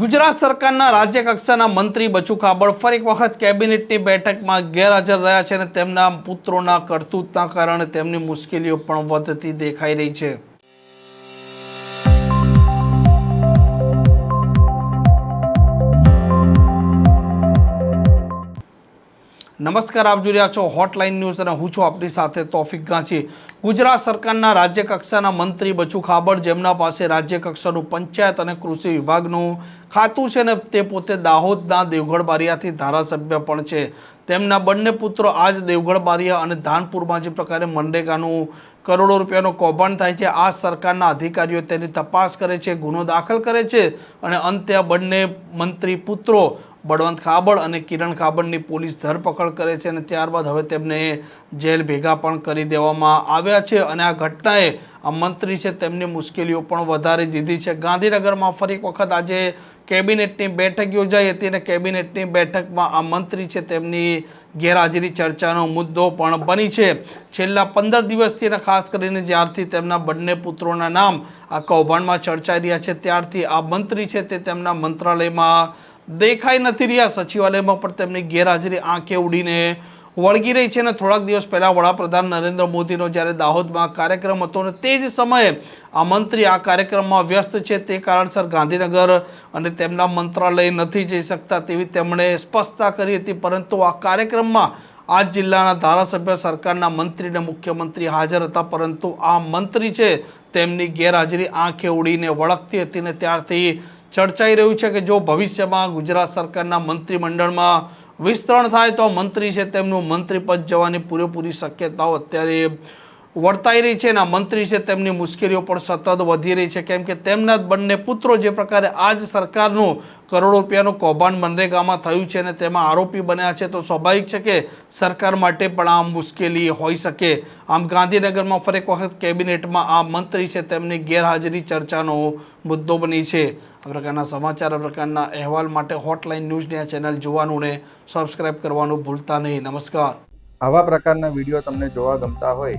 ગુજરાત સરકારના રાજ્ય કક્ષાના મંત્રી બચુ કાબડ ફરી એક વખત કેબિનેટની બેઠકમાં ગેરહાજર રહ્યા છે અને તેમના પુત્રોના કરતૂતના કારણે તેમની મુશ્કેલીઓ પણ વધતી દેખાઈ રહી છે. નમસ્કાર, આપ જોઈ રહ્યા છો હોટલાઇન ન્યૂઝ અને હું છું આપની સાથે તોફિક ગાંચી. ગુજરાત સરકારના રાજ્ય કક્ષાના મંત્રી બચુ ખાબડ, જેમના પાસે રાજ્ય કક્ષાનું પંચાયત અને કૃષિ વિભાગનું ખાતું છે ને તે પોતે દાહોદના દેવગઢ બારિયાથી ધારાસભ્ય પણ છે. તેમના બંને પુત્રો આજ દેવગઢ બારિયા અને ધાનપુરમાં જે પ્રકારે મનરેગાનું કરોડો રૂપિયાનું કૌભાંડ થાય છે, આ સરકારના અધિકારીઓ તેની તપાસ કરે છે, ગુનો દાખલ કરે છે અને અંતે આ બંને મંત્રી પુત્રો બળવંત ખાબડ અને કિરણ ખાબડની પોલીસ ધરપકડ કરે છે અને ત્યારબાદ હવે તેમને જેલ ભેગા પણ કરી દેવામાં આવ્યા છે અને આ ઘટનાએ આ મંત્રી છે તેમની મુશ્કેલીઓ પણ વધારી દીધી છે. ગાંધીનગરમાં ફરી એક વખત આજે કેબિનેટની બેઠક યોજાઈ હતી અને કેબિનેટની બેઠકમાં આ મંત્રી છે તેમની ગેરહાજરી ચર્ચાનો મુદ્દો પણ બની છે. છેલ્લા પંદર દિવસથી અને ખાસ કરીને જ્યારથી તેમના બંને પુત્રોના નામ આ કૌભાંડમાં ચર્ચાઈ રહ્યા છે, ત્યારથી આ મંત્રી છે તે તેમના મંત્રાલયમાં દેખાઈ નથી રહ્યા. સચિવાલયમાં પણ તેમની ગેરહાજરી આંખે ઉડીને વળગી રહી છે અને થોડાક દિવસ પહેલાં વડાપ્રધાન નરેન્દ્ર મોદીનો જ્યારે દાહોદમાં કાર્યક્રમ હતો અને તે જ સમયે આ મંત્રી આ કાર્યક્રમમાં વ્યસ્ત છે, તે કારણસર ગાંધીનગર અને તેમના મંત્રાલય નથી જઈ શકતા તેવી તેમણે સ્પષ્ટતા કરી હતી. પરંતુ આ કાર્યક્રમમાં આ જિલ્લાના ધારાસભ્ય સરકારના મંત્રી અને મુખ્યમંત્રી હાજર હતા. પરંતુ આ મંત્રી છે, તેમની ગેરહાજરી આંખે ઉડીને વળગતી હતી ને ત્યારથી ચર્ચાઈ રહ્યું છે કે જો ભવિષ્યમાં ગુજરાત સરકારના મંત્રીમંડળમાં વિસ્તરણ થાય તો મંત્રી છે તેમનું મંત્રીપદ જવાની પૂરેપૂરી શક્યતાઓ અત્યારે વર્તાઈ રહી છે અને આ મંત્રી છે, તેમની મુશ્કેલીઓ પણ સતત વધી રહી છે. કેમ કે તેમના બંને પુત્રો જે પ્રકારે આ જ સરકારનું કરોડો રૂપિયાનું કૌભાંડ મનરેગામાં થયું છે અને તેમાં આરોપી બન્યા છે, તો સ્વાભાવિક છે કે સરકાર માટે પણ આ મુશ્કેલી હોઈ શકે. આમ ગાંધીનગરમાં ફરેક વખત કેબિનેટમાં આ મંત્રી છે, તેમની ગેરહાજરી ચર્ચાનો મુદ્દો બની છે. આ પ્રકારના સમાચાર, આ પ્રકારના અહેવાલ માટે હોટલાઇન ન્યૂઝની આ ચેનલ જોવાનું ને સબસ્ક્રાઇબ કરવાનું ભૂલતા નહીં. નમસ્કાર. આવા પ્રકારના વીડિયો તમને જોવા ગમતા હોય